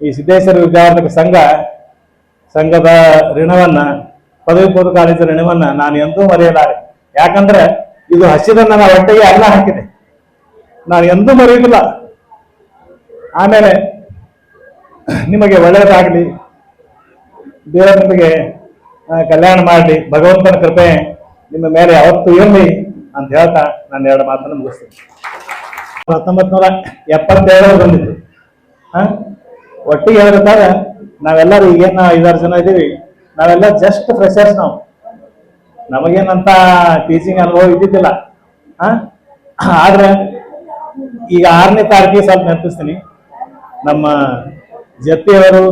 ಈ ಸಿದ್ದೇಶ್ವರ ವಿದ್ಯಾವರ್ಧಕ ಸಂಘ, ಸಂಘದ ಋಣವನ್ನ, ಪದವಿ ಪೂರ್ವ ಕಾಲೇಜಿನ ಋಣವನ್ನ ನಾನು ಎಂದೂ ಮರೆಯಲಾರೆ. ಯಾಕಂದ್ರೆ ಇದು ಹಸಿದ ನನ್ನ ಹೊಟ್ಟೆಗೆ ಅನ್ನ ಹಾಕಿದೆ. ನಾನು ಎಂದೂ ಮರೆಯುವುದಿಲ್ಲ. ಆಮೇಲೆ ನಿಮಗೆ ಒಳ್ಳೆಯದಾಗಲಿ, ದೇವರೊಂದಿಗೆ ನಿಮಗೆ ಕಲ್ಯಾಣ ಮಾಡಲಿ, ಭಗವಂತನ ಕೃಪೆ ನಿಮ್ಮ ಮೇಲೆ ಯಾವತ್ತೂ ಇರಲಿ ಅಂತ ಹೇಳ್ತಾ ನಾನು ಎರಡು ಮಾತನ್ನು ಮುಗಿಸ್ತೀನಿ. ಹತ್ತೊಂಬತ್ತು ನೂರ ಎಪ್ಪತ್ತೇಳರಲ್ಲಿ ಬಂದಿದ್ದು. ಹಾ ಒಟ್ಟಿಗೆ ಹೇಳ್ಬೇಕಾಗ ನಾವೆಲ್ಲರೂ ಈಗೇನು ಐದಾರು ಜನ ಇದ್ದೀವಿ. ನಾವೆಲ್ಲ ಜಸ್ಟ್ ಫ್ರೆಶರ್ಸ್ ನಾವು. ನಮಗೇನಂತ ಟೀಚಿಂಗ್ ಅನುಭವ ಇದ್ದಿದ್ದಿಲ್ಲ. ಆದ್ರೆ ಈಗ ಆರನೇ ತಾರೀಕಿಗೆ ಸ್ವಲ್ಪ ನೆನಪಿಸ್ತೀನಿ. ನಮ್ಮ ಜತ್ತಿಯವರು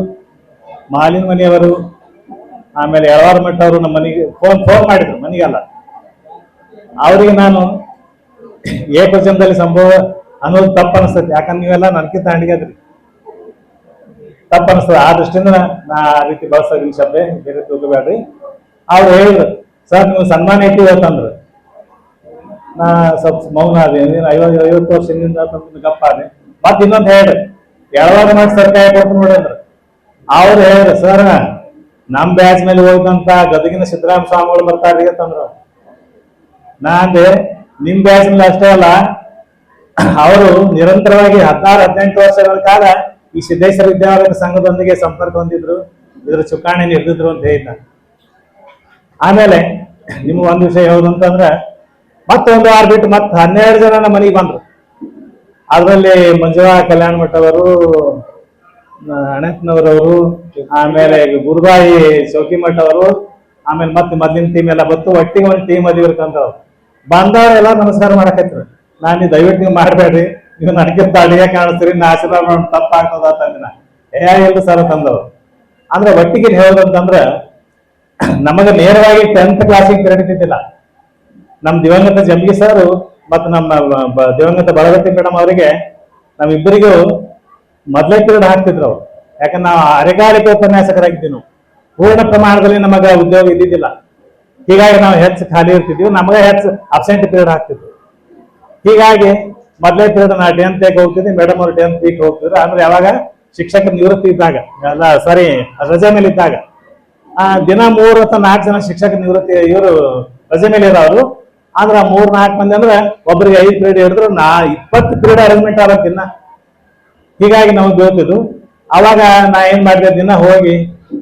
ಮಾಲಿನ ಮನೆಯವರು ಆಮೇಲೆ ಯಳವಾರ ಮಠ ಅವರು ನಮ್ಮ ಮನೆಗೆ ಫೋನ್ ಫೋನ್ ಮಾಡಿದ್ರು ಮನೆಗೆಲ್ಲ. ಅವರಿಗೆ ನಾನು ಏಕವಚನದಲ್ಲಿ ಸಂಭವ ಅನ್ನೋದು ತಪ್ಪು ಅನಿಸ್ತೈತಿ. ಯಾಕಂದ್ರೆ ನೀವೆಲ್ಲ ನನಗಿಂತ ಹಂಡಿಗೆದ್ರಿ ತಪ್ಪು ಅನಿಸ್ತದೆ ಆ ದೃಷ್ಟಿಯಿಂದ ನಾ ಆ ರೀತಿ ಬಳಸೋ ಈ ಶಬ್ದ ಬೇರೆ ತಿಳ್ಕೊಬೇಡ್ರಿ ಅವ್ರು ಹೇಳಿದ್ರು, ಸರ್ ನೀವು ಸನ್ಮಾನ ಐತಿ ಇವತ್ತಂದ್ರು ನಾ ಸ್ವಲ್ಪ ಮೌನ ಅದೇ ಐವತ್ತು ಐವತ್ತು ವರ್ಷದಿಂದ ಅಂತಂದ್ರೆ ಗಪ್ಪ ಅದೇ ಮತ್ತೆ ಇನ್ನೊಂದು ಹೇಳಿ ಎಳವಾಗ ಮಾಡಿ ಸರ್ಕಾರ ಕೊಟ್ಟು ನೋಡಿ ಅಂದ್ರು. ಅವ್ರು ಹೇಳಿದ್ರು, ಸರ್, ನಮ್ ಬ್ಯಾಚ್ ಮೇಲೆ ಹೋದಂತ ಗದಗಿನ ಸಿದ್ದರಾಮ ಸ್ವಾಮಿಗಳು ಬರ್ತಾರ್ರಿ ಅಂತಂದ್ರು. ನಾ ಅಂದೆ, ನಿಮ್ ಬ್ಯಾಚ್ ಮೇಲೆ ಅಷ್ಟೇ ಅಲ್ಲ, ಅವರು ನಿರಂತರವಾಗಿ ಹದಿನಾರು, ಹದಿನೆಂಟು ವರ್ಷಗಳ ಕಾಲ ಈ ಸಿದ್ದೇಶ್ವರ ವಿದ್ಯಾವರ್ಧಕ ಸಂಘದೊಂದಿಗೆ ಸಂಪರ್ಕ ಹೊಂದಿದ್ರು, ಇದ್ರ ಚುಕ್ಕಾಣಿ ನಿರ್ದಿದ್ರು ಅಂತ ಹೇಳಿದ್ದ ಆಮೇಲೆ ನಿಮ್ಗೆ ಒಂದು ವಿಷಯ ಯಾವುದು ಅಂತಂದ್ರೆ, ಮತ್ತೊಂದು ವಾರ ಬಿಟ್ಟು ಮತ್ತೆ ಹನ್ನೆರಡು ಜನ ನಮ್ಮ ಮನೆಗೆ ಬಂದ್ರು. ಅದರಲ್ಲಿ ಮಂಜುಳಾ ಕಲ್ಯಾಣ ಮಠ ಅವರು ಅಣತ್ನವರವರು ಆಮೇಲೆ ಗುರುಬಾಯಿ ಚೌಕಿಮಠ ಅವರು ಆಮೇಲೆ ಮತ್ತೆ ಮೊದ್ಲಿನ ಟೀಮ್ ಎಲ್ಲ ಬತ್ತು ಒಟ್ಟಿಗೆ ಒಂದು ಟೀಮ್ ಅದಿರ್ಕಂತವ್ರು ಬಂದವರೆಲ್ಲ ನಮಸ್ಕಾರ ಮಾಡಕತ್ರು. ನಾನು ದಯವಿಟ್ಟು ನೀವು ಮಾಡಬೇಡ್ರಿ. ನೀವು ನನಗಿಂತ ಅಡಿಗೆ ಕಾಣಿಸ್ತೀರಿ ನಾ ತಪ್ಪಾಗ್ತದ ತಂದಿನ ಏ ಇಲ್ಲ ಸರ ತಂದವು ಅಂದ್ರೆ ಒಟ್ಟಿಗೆ ಹೇಳೋದಂತಂದ್ರೆ ನಮಗೆ ನೇರವಾಗಿ ಟೆಂತ್ ಕ್ಲಾಸಿಗೆ ಇದ್ದಿದ್ದಿಲ್ಲ. ನಮ್ಮ ದಿವಂಗತ ಜಮ್ಗಿ ಸರ್ ಮತ್ತು ನಮ್ಮ ದಿವಂಗತ ಬಲಗತಿ ಮೇಡಮ್ ಅವರಿಗೆ ನಮ್ಮಿಬ್ಬರಿಗೂ ಮೊದಲೇ ಪಿರಿಯಡ್ ಹಾಕ್ತಿದ್ರು ಅವ್ರು. ಯಾಕಂದ್ರೆ ನಾವು ಅರೆಗಾಲಿಕ ಉಪನ್ಯಾಸಕರಾಗಿದ್ದೀವಿ ಪೂರ್ಣ ಪ್ರಮಾಣದಲ್ಲಿ ನಮಗೆ ಉದ್ಯೋಗ ಇದ್ದಿದ್ದಿಲ್ಲ. ಹೀಗಾಗಿ ನಾವು ಹೆಚ್ಚು ಖಾಲಿ ಇರ್ತಿದ್ವಿ. ನಮಗೆ ಹೆಚ್ಚು ಅಬ್ಸೆಂಟ್ ಪಿರಿಯಡ್ ಹಾಕ್ತಿದ್ವಿ ಹೀಗಾಗಿ ಮೊದಲೇ ಪಿರಿಯಡ್ ನಾ ಟೆಂತ್ ಹೋಗ್ತಿದ್ವಿ ಮೇಡಮ್ ಅವರು ಟೆಂತ್ ವೀಕ್ ಹೋಗ್ತಿದ್ರು. ಅಂದ್ರೆ ಯಾವಾಗ ಶಿಕ್ಷಕ ನಿವೃತ್ತಿ ಇದ್ದಾಗ, ಅಲ್ಲ ಸಾರಿ ರಜೆ ಮೇಲೆ ಇದ್ದಾಗ, ಆ ದಿನ ಮೂರು ಅಥವಾ ನಾಲ್ಕು ಜನ ಶಿಕ್ಷಕ ನಿವೃತ್ತಿ, ಇವರು ರಜೆ ಮೇಲೆ ಇರೋರು. ಆದ್ರ ಮೂರ್ ನಾಲ್ಕು ಮಂದಿ ಅಂದ್ರೆ ಒಬ್ಬರಿಗೆ ಐದು ಪೀರಿಯಡ್ ಹಿಡಿದ್ರು, ನಾ ಇಪ್ಪತ್ತು ಪೀರಿಯಡ್ ಅರೇಂಜ್ಮೆಂಟ್ ಆಗೋ ದಿನ. ಹೀಗಾಗಿ ನಾವು ಬೀಳ್ತಿದ್ವು ಅವಾಗ ನಾ ಏನ್ ಮಾಡಿದೆ, ದಿನ ಹೋಗಿ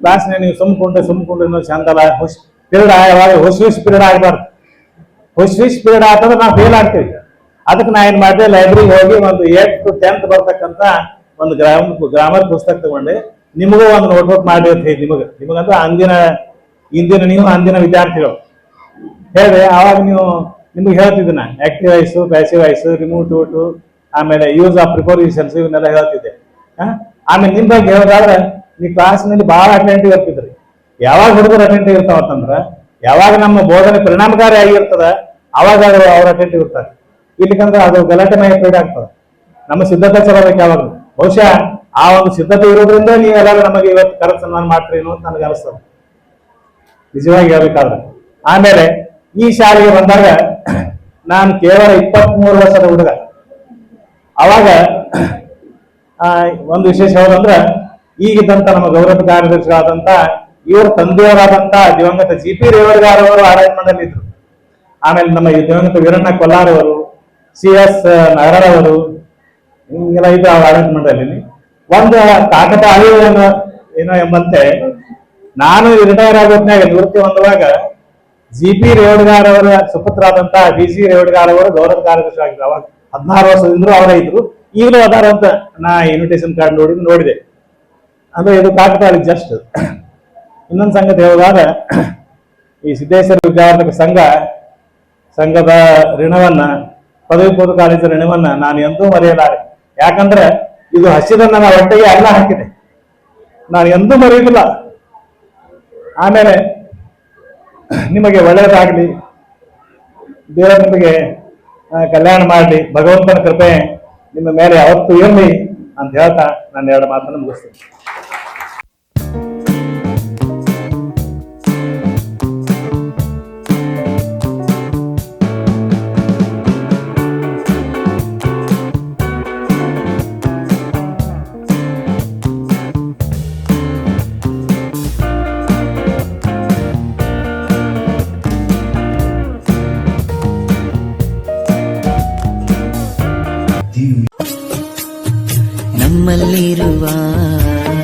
ಕ್ಲಾಸ್ ನೀವು ಸುಮ್ಕೊಂಡ್ರೆ ಸುಮ್ಕೊಂಡ್ರೆ ಇನ್ನೂ ಚಂದ ಅಲ್ಲ ಹುಷ್ ಪೀರಿಯಡ್ ಯಾವಾಗ ಹೊಸ ಹೊಸ ಪೀರಿಯಡ್ ಆಗ್ಬಾರ್ದು. ಹೊಸ ಹೊಸ ಪೀರಿಯಡ್ ಆತಂದ್ರೆ ನಾವು ಫೇಲ್ ಆಗ್ತೀವಿ. ಅದಕ್ಕೆ ನಾ ಏನ್ ಮಾಡಿದೆ ಲೈಬ್ರರಿ ಹೋಗಿ ಒಂದು ಏಟ್ ಟು ಟೆಂತ್ ಬರ್ತಕ್ಕಂತ ಒಂದು ಗ್ರಾಮ ಗ್ರಾಮರ್ ಪುಸ್ತಕ ತಗೊಂಡೆ. ನಿಮಗೂ ಒಂದು ನೋಟ್ಬುಕ್ ಮಾಡಿ ಅಂತ ಹೇಳಿ ನಿಮಗೆ. ನಿಮಗಂತ ಅಂದಿನ, ಇಂದಿನ ನೀವು, ಅಂದಿನ ವಿದ್ಯಾರ್ಥಿಗಳು. ಹೇಳಿ, ಆವಾಗ ನೀವು ನಿಮ್ಗೆ ಹೇಳ್ತಿದ್ದೆ ನಾ. Active voice passive voice remove to ಆಮೇಲೆ ಯೂಸ್ ಆಫ್ ಪ್ರಿಪೋಸಿಷನ್ಸ್ ಇವನ್ನೆಲ್ಲ ಹೇಳ್ತಿದ್ದೆ? ಆಮೇಲೆ ನಿಮ್ ಬಗ್ಗೆ ಹೇಳೋದಾದ್ರೆ ನೀ ಕ್ಲಾಸ್ನಲ್ಲಿ ಬಹಳ ಅಟೆಂಟಿವ್ ಇರ್ತಿದ್ರಿ. ಯಾವಾಗ ಹುಡುಗರು ಅಟೆಂಟಿವ್ ಇರ್ತಾವ ಅಂತಂದ್ರ ಯಾವಾಗ ನಮ್ಮ ಬೋಧನೆ ಪರಿಣಾಮಕಾರಿ ಆಗಿರ್ತದ, ಅವಾಗ ಅವ್ರ ಅಟೆಂಟಿವ್ ಇರ್ತಾರೆ. ಇಲ್ಲಿಕಂದ್ರೆ ಅದು ಗಲಾಟೆಮಯ ಕ್ರೀಡೆ ಆಗ್ತದೆ. ನಮ್ಮ ಸಿದ್ಧತೆ ಚಲಬೇಕು ಯಾವಾಗ ಬಹುಶಃ ಆ ಒಂದು ಸಿದ್ಧತೆ ಇರೋದ್ರಿಂದ ನೀವೆಲ್ಲರೂ ನಮಗೆ ಇವತ್ತು ಕರೆ ಸನ್ಮಾನ ಏನು ಅಂತ ನನಗೆ ಅನಿಸ್ತದೆ. ನಿಜವಾಗಿ ಹೇಳ್ಬೇಕಾದ್ರೆ. ಆಮೇಲೆ ಈ ಶಾಲೆಗೆ ಬಂದಾಗ ನಾನು ಕೇವಲ ಇಪ್ಪತ್ತ್ ಮೂರು ವರ್ಷದ ಹುಡುಗ. ಅವಾಗ ಒಂದು ವಿಶೇಷ ಯಾವುದಂದ್ರೆ, ಈಗಿದ್ದಂತ ನಮ್ಮ ಗೌರವ ಕಾರ್ಯದರ್ಶಿಗಳಾದಂತ, ಇವರು ತಂದೆಯವರಾದಂತ ದಿವಂಗತ ಜಿ ಪಿ ರೇವರ್ಗಾರ್ ಅವರು ಆರಾಯಣ ಅಲ್ಲಿ ಇದ್ರು. ಆಮೇಲೆ ನಮ್ಮ ದಿವಂಗತ ವೀರಣ್ಣ ಕೊಲ್ಲಾರ್ ಅವರು ಸಿ ಎಸ್ ನಗರ ಅವರು, ಹಿಂಗೆಲ್ಲ ಅವ್ರ ಅರೇಂಜ್ಮೆಂಟ್ ಅಲ್ಲಿ ಒಂದು ತಾಕತ ಏನೋ ಎಂಬಂತೆ, ನಾನು ರಿಟೈರ್ ಆಗೋದ್ನಾಗ ನಿವೃತ್ತಿ ಹೊಂದುವಾಗ ಜಿ ಪಿ ರೇವಡ್ಗಾರ್ ಅವರ ಸುಪುತ್ರ ಆದಂತ ಬಿ ಸಿ ರೇವಡ್ಗಾರ್ ಅವರು ಗೌರವ ಕಾರ್ಯದರ್ಶಿ ಆಗಿದ್ರು ಅವಾಗ ಹದಿನಾರು ವರ್ಷದಿಂದ ಅವರೇ ಇದ್ರು. ಈಗಲೂ ಅದಾರ ಅಂತ ನಾ ಇನ್ವಿಟೇಷನ್ ಕಾರ್ಡ್ ನೋಡಿ, ನೋಡಿದೆ. ಅಂದ್ರೆ ಇದು ಕಾಕತಾಳಿ ಜಸ್ಟ್ ಇನ್ನೊಂದು ಸಂಗತಿ ಹೇಳುವಾಗ, ಈ ಸಿದ್ದೇಶ್ವರ ವಿದ್ಯಾವರ್ಧಕ ಸಂಘ, ಸಂಘದ ಋಣವನ್ನ ಪದವಿ ಪೂರ್ವ ಕಾಲೇಜಿನ ಋಣವನ್ನ ನಾನು ಎಂದೂ ಮರೆಯಲಾರೆ. ಯಾಕಂದ್ರೆ ಇದು ಹಸಿದ ನನ್ನ ಹೊಟ್ಟೆಗೆ ಅನ್ನ ಹಾಕಿದೆ. ನಾನು ಎಂದೂ ಮರೆಯುವುದಿಲ್ಲ. ಆಮೇಲೆ ನಿಮಗೆ ಒಳ್ಳೆಯದಾಗಲಿ ದೇವರು ನಿಮಗೆ ಕಲ್ಯಾಣ ಮಾಡಲಿ, ಭಗವಂತನ ಕೃಪೆ ನಿಮ್ಮ ಮೇಲೆ ಯಾವತ್ತೂ ಇರಲಿ ಅಂತ ಹೇಳ್ತಾ ನಾನು ಎರಡು ಮಾತನ್ನು ಮುಗಿಸ್ತೀನಿ.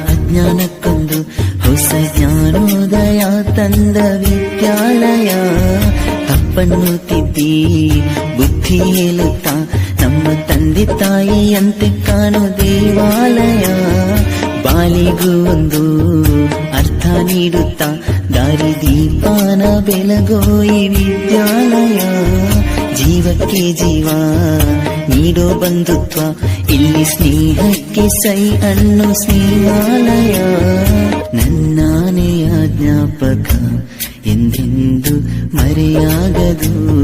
ಅಜ್ಞಾನಕ್ಕೊಂದು ಹೊಸ ಜ್ಞಾನೋದಯ ತಂದ ವಿದ್ಯಾಲಯ. ತಪ್ಪನ್ನು ತಿದ್ದಿ ಬುದ್ಧಿ ಹೇಳುತ್ತಾ ನಮ್ಮ ತಂದೆ ತಾಯಿಯಂತೆ ಕಾಣೋ ದೇವಾಲಯ. ಬಾಲಿಗೂ ಒಂದು ಅರ್ಥ ನೀಡುತ್ತಾ ದಾರಿ ದೀಪಾನ ಬೆಳಗೋ ಈ ವಿದ್ಯಾಲಯ. ಜೀವಕ್ಕೆ ಜೀವ ನೀಡೋ ಬಂಧುತ್ವ ಇಲ್ಲಿ ಸ್ನೇಹಕ್ಕೆ ಸೈ ಅನ್ನೋ ಸ್ನೇಹಾಲಯ. ನನ್ನಾನೆಯ ಜ್ಞಾಪಕ ಎಂದೆಂದು ಮರೆಯಾಗದು.